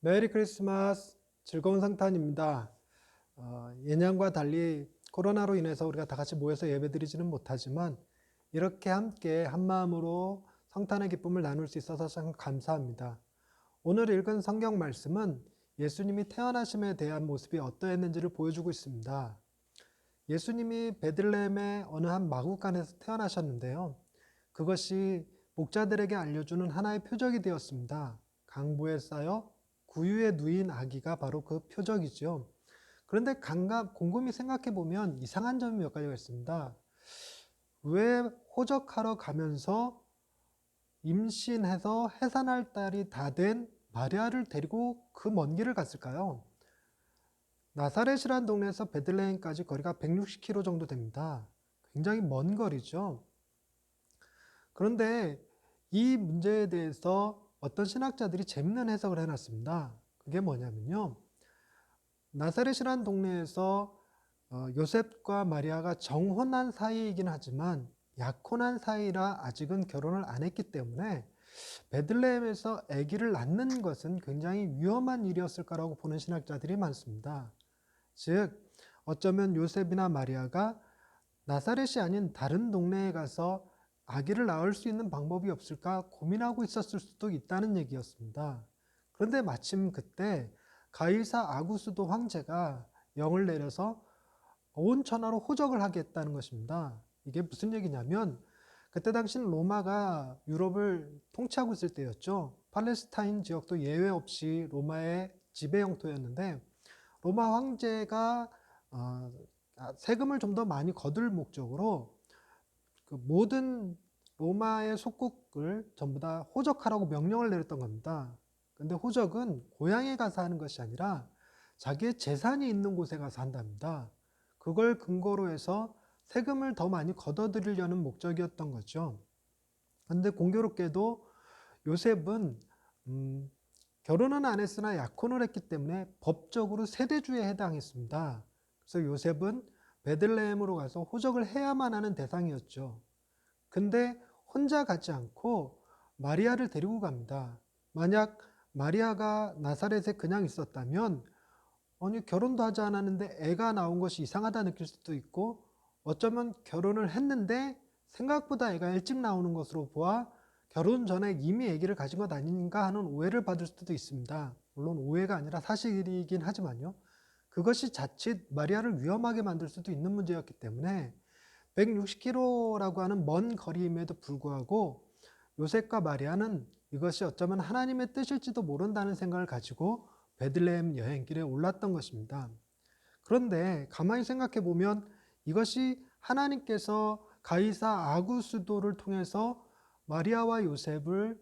메리 크리스마스 즐거운 성탄입니다. 어, 예년과 달리 코로나로 인해서 우리가 다 같이 모여서 예배드리지는 못하지만 이렇게 함께 한 마음으로 성탄의 기쁨을 나눌 수 있어서 참 감사합니다. 오늘 읽은 성경 말씀은 예수님이 태어나심에 대한 모습이 어떠했는지를 보여주고 있습니다. 예수님이 베들레헴의 어느 한 마구간에서 태어나셨는데요. 그것이 목자들에게 알려주는 하나의 표적이 되었습니다. 강보에 쌓여 구유에 누인 아기가 바로 그 표적이죠. 그런데 감각, 곰곰이 생각해 보면 이상한 점이 몇 가지가 있습니다. 왜 호적하러 가면서 임신해서 해산할 딸이 다 된 마리아를 데리고 그 먼 길을 갔을까요? 나사렛이라는 동네에서 베들레헴까지 거리가 160km 정도 됩니다. 굉장히 먼 거리죠. 그런데 이 문제에 대해서 어떤 신학자들이 재밌는 해석을 해놨습니다. 그게 뭐냐면요. 나사렛이라는 동네에서 어, 요셉과 마리아가 정혼한 사이이긴 하지만 약혼한 사이라 아직은 결혼을 안 했기 때문에 베들레헴에서 아기를 낳는 것은 굉장히 위험한 일이었을 거라고 보는 신학자들이 많습니다. 즉 어쩌면 요셉이나 마리아가 나사렛이 아닌 다른 동네에 가서 아기를 낳을 수 있는 방법이 없을까 고민하고 있었을 수도 있다는 얘기였습니다. 그런데 마침 그때 가이사 아구스도 황제가 영을 내려서 온 천하로 호적을 하겠다는 것입니다. 이게 무슨 얘기냐면 그때 당시는 로마가 유럽을 통치하고 있을 때였죠. 팔레스타인 지역도 예외 없이 로마의 지배 영토였는데 로마 황제가 어, 세금을 좀 더 많이 거둘 목적으로 그 모든 로마의 속국을 전부 다 호적하라고 명령을 내렸던 겁니다. 근데 호적은 고향에 가서 하는 것이 아니라 자기의 재산이 있는 곳에 가서 한답니다. 그걸 근거로 해서 세금을 더 많이 걷어들이려는 목적이었던 거죠. 근데 공교롭게도 요셉은 음, 결혼은 안 했으나 약혼을 했기 때문에 법적으로 세대주에 해당했습니다. 그래서 요셉은 베들레헴으로 가서 호적을 해야만 하는 대상이었죠. 근데 혼자 가지 않고 마리아를 데리고 갑니다. 만약 마리아가 나사렛에 그냥 있었다면 아니 결혼도 하지 않았는데 애가 나온 것이 이상하다 느낄 수도 있고 어쩌면 결혼을 했는데 생각보다 애가 일찍 나오는 것으로 보아 결혼 전에 이미 아기를 가진 것 아닌가 하는 오해를 받을 수도 있습니다. 물론 오해가 아니라 사실이긴 하지만요. 그것이 자칫 마리아를 위험하게 만들 수도 있는 문제였기 때문에 160km라고 하는 먼 거리임에도 불구하고 요셉과 마리아는 이것이 어쩌면 하나님의 뜻일지도 모른다는 생각을 가지고 베들레헴 여행길에 올랐던 것입니다. 그런데 가만히 생각해 보면 이것이 하나님께서 가이사 아구스도를 통해서 마리아와 요셉을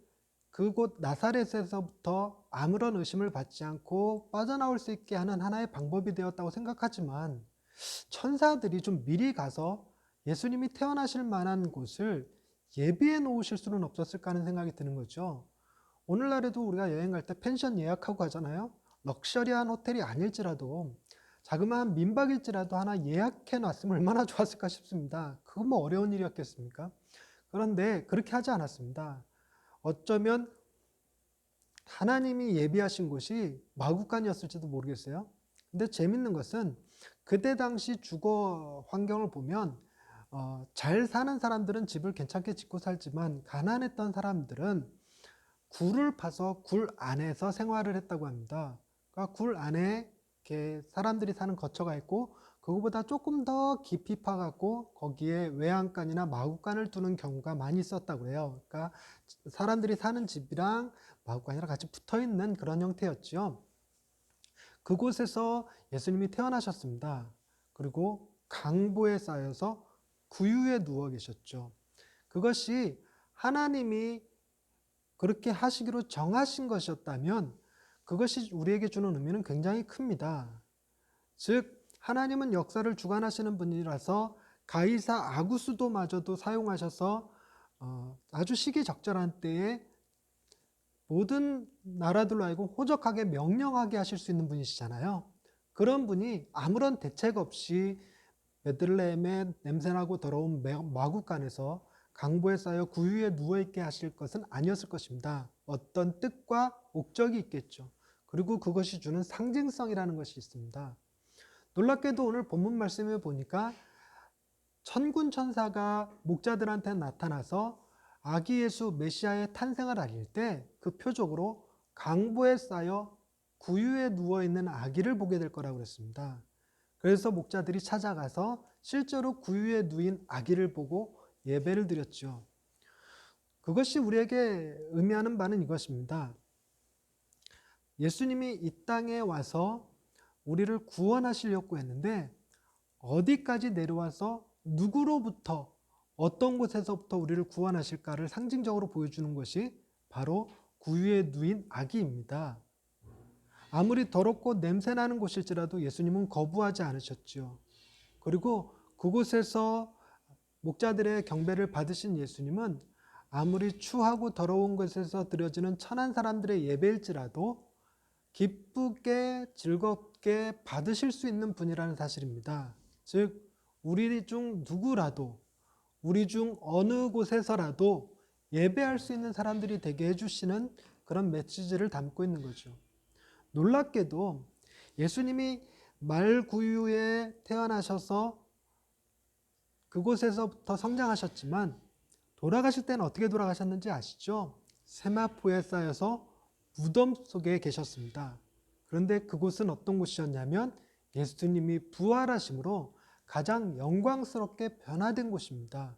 그곳 나사렛에서부터 아무런 의심을 받지 않고 빠져나올 수 있게 하는 하나의 방법이 되었다고 생각하지만 천사들이 좀 미리 가서 예수님이 태어나실 만한 곳을 예비해 놓으실 수는 없었을까 하는 생각이 드는 거죠. 오늘날에도 우리가 여행 갈 때 펜션 예약하고 가잖아요. 럭셔리한 호텔이 아닐지라도 자그마한 민박일지라도 하나 예약해 놨으면 얼마나 좋았을까 싶습니다. 그건 뭐 어려운 일이었겠습니까? 그런데 그렇게 하지 않았습니다. 어쩌면 하나님이 예비하신 곳이 마구간이었을지도 모르겠어요. 근데 재밌는 것은 그때 당시 주거 환경을 보면 어, 잘 사는 사람들은 집을 괜찮게 짓고 살지만 가난했던 사람들은 굴을 파서 굴 안에서 생활을 했다고 합니다. 그러니까 굴 안에 이렇게 사람들이 사는 거처가 있고 그거보다 조금 더 깊이 파갖고 거기에 외양간이나 마구간을 두는 경우가 많이 있었다고 해요. 그러니까 사람들이 사는 집이랑 마구간이랑 같이 붙어 있는 그런 형태였죠. 그곳에서 예수님이 태어나셨습니다. 그리고 강보에 쌓여서 구유에 누워 계셨죠. 그것이 하나님이 그렇게 하시기로 정하신 것이었다면 그것이 우리에게 주는 의미는 굉장히 큽니다. 즉, 하나님은 역사를 주관하시는 분이라서 가이사 아구스도마저도 사용하셔서 어, 아주 시기적절한 때에 모든 나라들로 하여금 호적하게 명령하게 하실 수 있는 분이시잖아요. 그런 분이 아무런 대책 없이 베들레헴의 냄새나고 더러운 마구간에서 강보에 쌓여 구유에 누워있게 하실 것은 아니었을 것입니다. 어떤 뜻과 목적이 있겠죠. 그리고 그것이 주는 상징성이라는 것이 있습니다. 놀랍게도 오늘 본문 말씀에 보니까 천군 천사가 목자들한테 나타나서 아기 예수 메시아의 탄생을 알릴 때 그 표적으로 강보에 쌓여 구유에 누워 있는 아기를 보게 될 거라고 그랬습니다. 그래서 목자들이 찾아가서 실제로 구유에 누인 아기를 보고 예배를 드렸죠. 그것이 우리에게 의미하는 바는 이것입니다. 예수님이 이 땅에 와서 우리를 구원하시려고 했는데 어디까지 내려와서 누구로부터 어떤 곳에서부터 우리를 구원하실까를 상징적으로 보여주는 것이 바로 구유에 누인 아기입니다. 아무리 더럽고 냄새나는 곳일지라도 예수님은 거부하지 않으셨지요. 그리고 그곳에서 목자들의 경배를 받으신 예수님은 아무리 추하고 더러운 곳에서 드려지는 천한 사람들의 예배일지라도 기쁘게 즐겁게 받으실 수 있는 분이라는 사실입니다. 즉 우리 중 누구라도 우리 중 어느 곳에서라도 예배할 수 있는 사람들이 되게 해주시는 그런 메시지를 담고 있는 거죠. 놀랍게도 예수님이 말구유에 태어나셔서 그곳에서부터 성장하셨지만 돌아가실 때는 어떻게 돌아가셨는지 아시죠? 세마포에 쌓여서 무덤 속에 계셨습니다. 그런데 그곳은 어떤 곳이었냐면 예수님이 부활하심으로 가장 영광스럽게 변화된 곳입니다.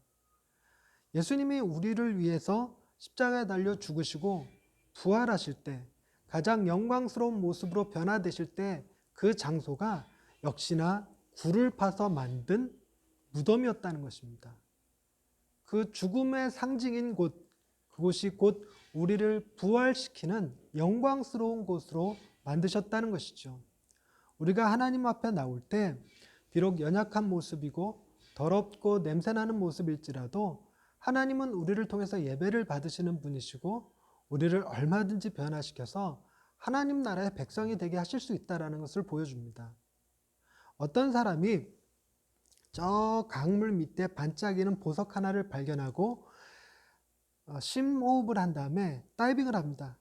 예수님이 우리를 위해서 십자가에 달려 죽으시고 부활하실 때 가장 영광스러운 모습으로 변화되실 때 그 장소가 역시나 굴을 파서 만든 무덤이었다는 것입니다. 그 죽음의 상징인 곳, 그곳이 곧 우리를 부활시키는 영광스러운 곳으로 만드셨다는 것이죠. 우리가 하나님 앞에 나올 때 비록 연약한 모습이고 더럽고 냄새나는 모습일지라도 하나님은 우리를 통해서 예배를 받으시는 분이시고 우리를 얼마든지 변화시켜서 하나님 나라의 백성이 되게 하실 수 있다라는 것을 보여줍니다. 어떤 사람이 저 강물 밑에 반짝이는 보석 하나를 발견하고 어, 심호흡을 한 다음에 다이빙을 합니다.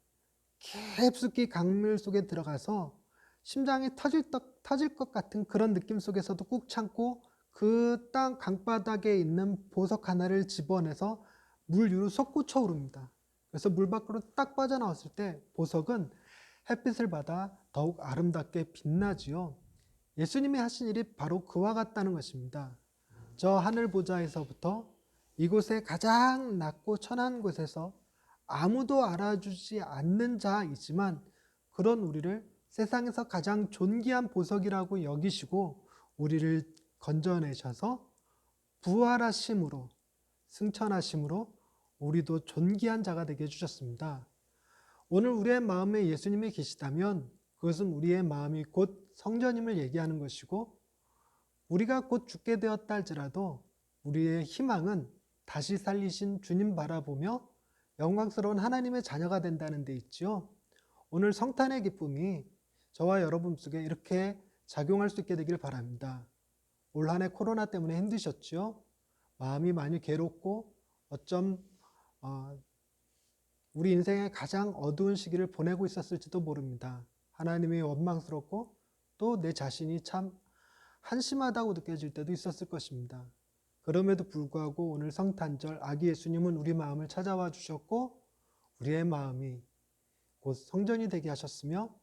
깊숙이 강물 속에 들어가서 심장이 터질, 것, 터질 것 같은 그런 느낌 속에서도 꾹 참고 그 땅 강바닥에 있는 보석 하나를 집어내서 물 위로 솟구쳐 오릅니다. 그래서 물 밖으로 딱 빠져나왔을 때 보석은 햇빛을 받아 더욱 아름답게 빛나지요. 예수님이 하신 일이 바로 그와 같다는 것입니다. 저 하늘 보좌에서부터 이곳에 가장 낮고 천한 곳에서 아무도 알아주지 않는 자이지만 그런 우리를 세상에서 가장 존귀한 보석이라고 여기시고 우리를 건져내셔서 부활하심으로 승천하심으로 우리도 존귀한 자가 되게 해주셨습니다. 오늘 우리의 마음에 예수님이 계시다면 그것은 우리의 마음이 곧 성전임을 얘기하는 것이고 우리가 곧 죽게 되었다 할지라도 우리의 희망은 다시 살리신 주님 바라보며 영광스러운 하나님의 자녀가 된다는 데 있지요. 오늘 성탄의 기쁨이 저와 여러분 속에 이렇게 작용할 수 있게 되길 바랍니다. 올 한해 코로나 때문에 힘드셨죠? 마음이 많이 괴롭고 어쩜 어, 우리 인생의 가장 어두운 시기를 보내고 있었을지도 모릅니다. 하나님이 원망스럽고 또 내 자신이 참 한심하다고 느껴질 때도 있었을 것입니다. 그럼에도 불구하고 오늘 성탄절 아기 예수님은 우리 마음을 찾아와 주셨고 우리의 마음이 곧 성전이 되게 하셨으며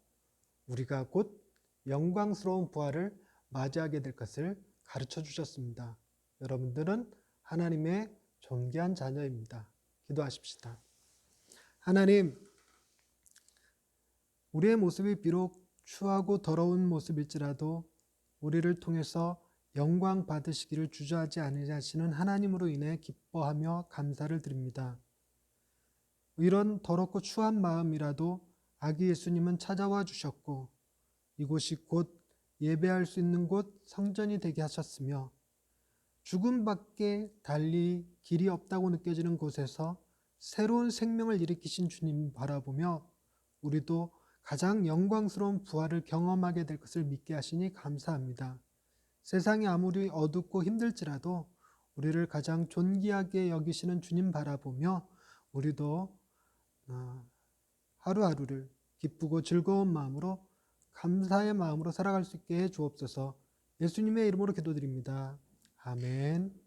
우리가 곧 영광스러운 부활을 맞이하게 될 것을 가르쳐 주셨습니다. 여러분들은 하나님의 존귀한 자녀입니다. 기도하십시다. 하나님, 우리의 모습이 비록 추하고 더러운 모습일지라도 우리를 통해서 영광 받으시기를 주저하지 않으시는 하나님으로 인해 기뻐하며 감사를 드립니다. 이런 더럽고 추한 마음이라도 아기 예수님은 찾아와 주셨고 이곳이 곧 예배할 수 있는 곳 성전이 되게 하셨으며 죽음밖에 달리 길이 없다고 느껴지는 곳에서 새로운 생명을 일으키신 주님 바라보며 우리도 가장 영광스러운 부활을 경험하게 될 것을 믿게 하시니 감사합니다. 세상이 아무리 어둡고 힘들지라도 우리를 가장 존귀하게 여기시는 주님 바라보며 우리도 어, 하루하루를 기쁘고 즐거운 마음으로 감사의 마음으로 살아갈 수 있게 해 주옵소서. 예수님의 이름으로 기도드립니다. 아멘.